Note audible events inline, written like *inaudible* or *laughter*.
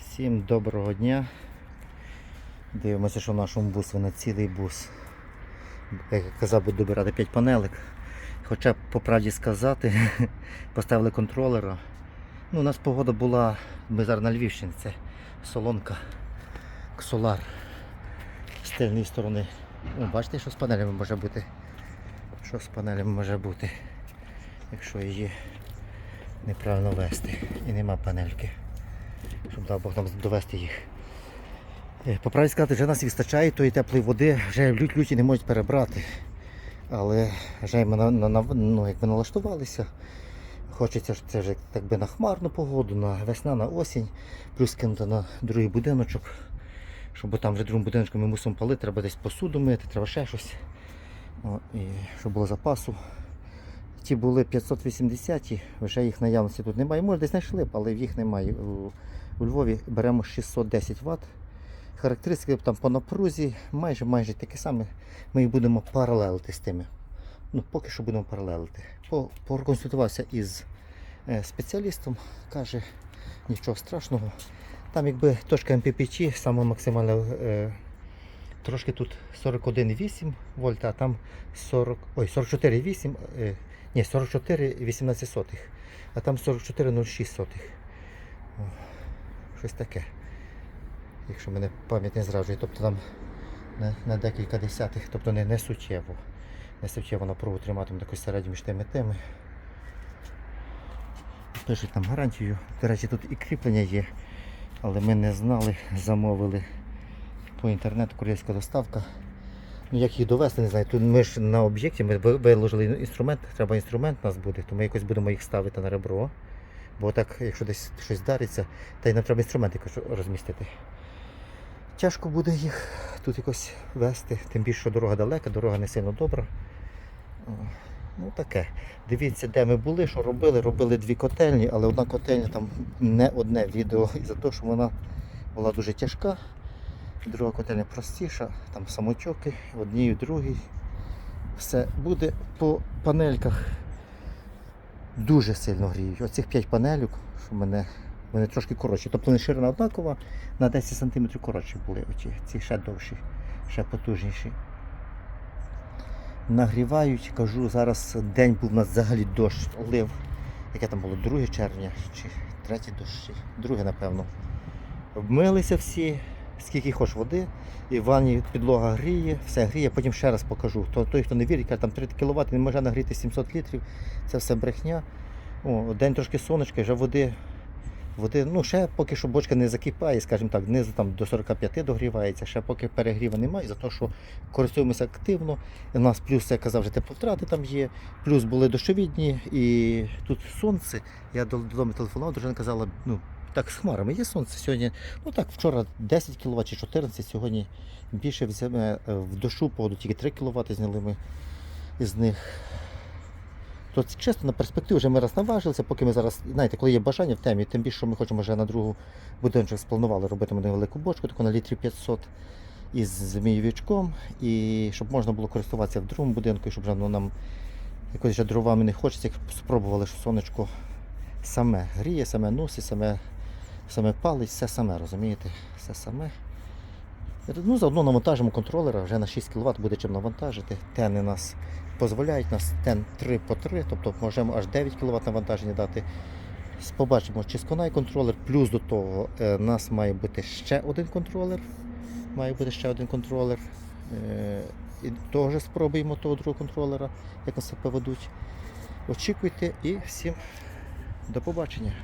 Всім доброго дня. Дивимося, що в нашому бусу на цілий бус. Як я казав, буду добирати 5 панелек. Хоча, по правді сказати, *laughs* поставили контролера. Ну, у нас погода була, ми зараз на Львівщині, це солонка, ксолар з тильної сторони. О, бачите, що з панелями може бути? Що з панелями може бути, якщо її неправильно вести і нема панельки щоб дав Бог нам довести їх. Е, По правді сказати, вже нас вистачає тої теплої води, вже лють люті не можуть перебрати. Але вже ми на, на, на, ну, якби налаштувалися. Хочеться це вже так би на хмарну погоду, на весна, на осінь, плюс кинути на другий будиночок. Щоб там вже другим будиночком ми мусимо палити, треба десь посуду мити, треба ще щось. О, і щоб було запасу. Ті були 580, вже їх наявності тут немає. Може десь знайшли але їх немає. У, у Львові беремо 610 Вт. Характеристики там по напрузі майже майже такі самі. Ми їх будемо паралелити з тими. Ну, поки що будемо паралелити. Проконсультувався із е, спеціалістом, каже, нічого страшного. Там якби точка МППЧ, саме максимальна, е, трошки тут 41,8 вольта, а там 40, ой, 44,8, е, ні, 44,18 сотих, а там 44,06 сотих. О, Щось таке. Якщо мене пам'ять не зраджує, тобто там на, на декілька десятих, тобто не, не суттєво. Не суттєво напругу триматиме таку середню між тими теми. Пишуть там гарантію. До речі, тут і кріплення є, але ми не знали, замовили по інтернету кур'єрська доставка. Ну, як їх довести, не знаю. Тут ми ж на об'єкті ми виложили інструмент, треба інструмент у нас буде, то ми якось будемо їх ставити на ребро. Бо так, якщо десь щось вдариться, та й нам треба інструмент якось розмістити. Тяжко буде їх тут якось вести, тим більше, що дорога далека, дорога не сильно добра. Ну таке. Дивіться, де ми були, що робили. Робили дві котельні, але одна котельня там не одне відео *laughs* із-за того, що вона була дуже тяжка. Друга котельня простіша, там самочоки, одній другій. Все буде по панельках. Дуже сильно гріють. Оцих 5 панелюк, що мене, в мене трошки коротші. Тобто вони ширина однакова, на 10 см коротші були. Оці, ці ще довші, ще потужніші. Нагрівають, кажу, зараз день був у нас взагалі дощ, лив. Яке там було 2 червня чи 3 дощ, чи 2, напевно. Обмилися всі, скільки хоч води, і в ванні підлога гріє, все гріє, потім ще раз покажу. То, той, хто не вірить, каже, там 3 кВт, не може нагріти 700 літрів, це все брехня. О, день трошки сонечка, вже води. Води, ну ще поки що бочка не закипає, скажімо так, знизу там до 45 догрівається, ще поки перегріву немає, за те, що користуємося активно. У нас плюс, я казав, вже тепловтрати там є, плюс були дощові дні, і тут сонце. Я додому телефонував, дружина казала, ну так з хмарами є сонце сьогодні. Ну так, вчора 10 кВт чи 14, сьогодні більше взяме е, в дощу погоду, тільки 3 кВт зняли ми із них. То чесно, на перспективу вже ми раз наважилися, поки ми зараз, знаєте, коли є бажання в темі, тим більше що ми хочемо вже на другу будиночок спланували робити ми невелику бочку, таку на літрі 500 із змійовичком, і щоб можна було користуватися в другому будинку, і щоб вже, ну, нам якось вже дровами не хочеться, як спробували, що сонечко саме гріє, саме носить, саме, саме палить, все саме, розумієте? Все саме. Ну, заодно навантажимо контролера, вже на 6 кВт буде чим навантажити. Тени нас дозволяють, нас тен 3 по 3, тобто можемо аж 9 кВт навантаження дати. Побачимо, чи сконає контролер, плюс до того е, у нас має бути ще один контролер. Має бути ще один контролер. Е, І теж спробуємо того другого контролера, як нас поведуть. Очікуйте і всім до побачення.